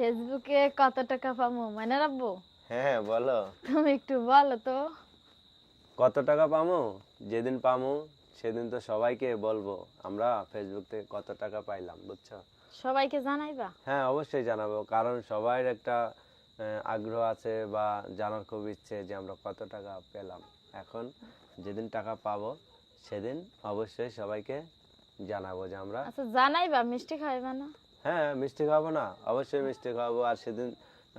ফেসবুকে কত টাকা পাবো মানে রাখব হ্যাঁ বলো। তুমি একটু বলো তো। কত টাকা পামো? যেদিন পামো সেদিন তো সবাইকে বলব আমরা ফেসবুক থেকে কত টাকা পাইলাম বুঝছ? সবাইকে জানাইবা? হ্যাঁ অবশ্যই জানাব কারণ সবার একটা আহ, আগ্রহ আছে বা জানার খুব ইচ্ছে যে আমরা কত টাকা পেলাম। এখন যেদিন টাকা পাবো সেদিন অবশ্যই সবাইকে জানাব যে আমরা আচ্ছা জানাইবা মিষ্টি খাইবা না? হ্যাঁ মিষ্টি খাব না। অবশ্যই মিষ্টি খাব। আর সেদিন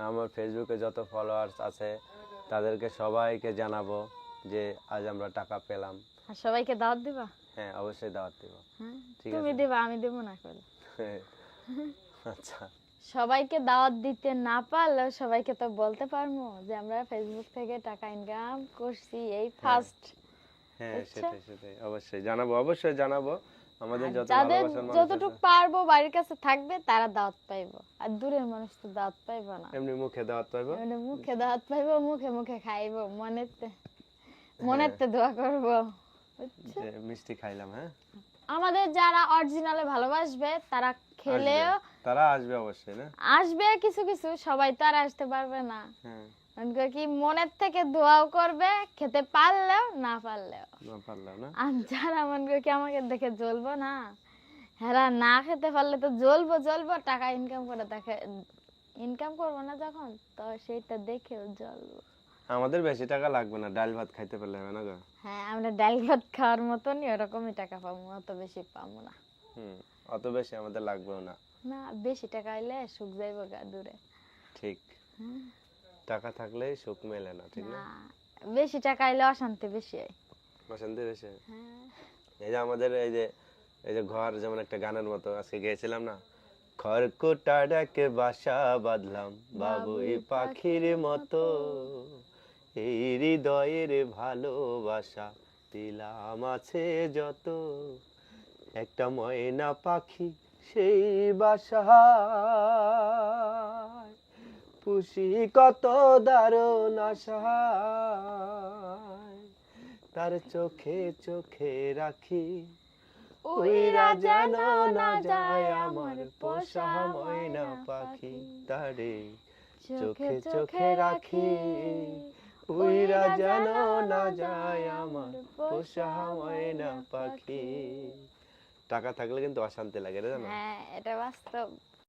আমার ফেসবুকে যত ফলোয়ার্স আছে তাদেরকে সবাইকে জানাব যে আজ আমরা টাকা পেলাম। আর সবাইকে দাওয়াত দিবা? হ্যাঁ অবশ্যই দাওয়াত দিব। হ্যাঁ ঠিক তুমি দিবা আমি দেবো না করে আচ্ছা। সবাইকে দাওয়াত দিতে না পারলেও সবাইকে তো বলতে পারব যে আমরা ফেসবুক থেকে টাকা ইনকাম করছি এই ফার্স্ট হ্যাঁ আচ্ছা। সেটাই সেটাই। অবশ্যই জানাব অবশ্যই জানাব। আমাদের যত যাদের যতটুকু পারব বাড়ির কাছে থাকবে তারা দাওয়াত পাইবো। আর দূরের মানুষ তো দাওয়াত পাইবো না। এমনি মুখে দাওয়াত পাইবো? মানে মুখে দাওয়াত পাইবো মুখে মুখে খাইবো মনেতে। মনেতে দোয়া করব। মিষ্টি খাইলাম হ্যাঁ? আমাদের যারা অরিজিনালে ভালোবাসবে তারা খেলেও। তারা আসবে অবশ্যই না? আসবে কিছু কিছু সবাই তো আর আসতে পারবে না। হ্যাঁ। কি মনের থেকে দোয়াও করবে খেতে পারলেও না পারলেও। না পারলাম না? আর যারা কি আমাকে দেখে জ্বলবো না? হেরা না খেতে পারলে তো জ্বলবো জ্বলবো টাকা ইনকাম করে দেখে ইনকাম করব না যখন তো সেইটা দেখেও জ্বলবো। আমাদের বেশি টাকা লাগবে না ডাল ভাত খাইতে পারলে হবে না গো। হ্যাঁ আমরা ডাল ভাত খাওয়ার মতনই ওরকমই টাকা পাবো অত বেশি পাবো না। হুম অত বেশি আমাদের লাগবেও না। না বেশি টাকা এলে সুখ যাইবো গা দূরে। ঠিক। হুম। টাকা থাকলে সুখ মেলে না ঠিক না? বেশি টাকা এলে অশান্তি বেশি হয়। অশান্তি বেশি হ্যাঁ? এই যে আমাদের এই যে এই যে ঘর যেমন একটা গানের মতো আজকে গেছিলাম না? খড়কুটা ডাকে বাসা বাঁধলাম বাবুই পাখির মতো। এই হৃদয়ের ভালোবাসা দিলাম আছে যত। একটা ময়না পাখি সেই বাসা। পুষি কত দারুণ আশায়। তার চোখে চোখে রাখি উইরা যেন না যায় আমার পোষা ময়না পাখি। তারে চোখে চোখে রাখি উইরা যেন না যায় আমার পোষা ময়না পাখি। টাকা থাকলে কিন্তু অশান্তি লাগে রে জানো? হ্যাঁ এটা বাস্তব।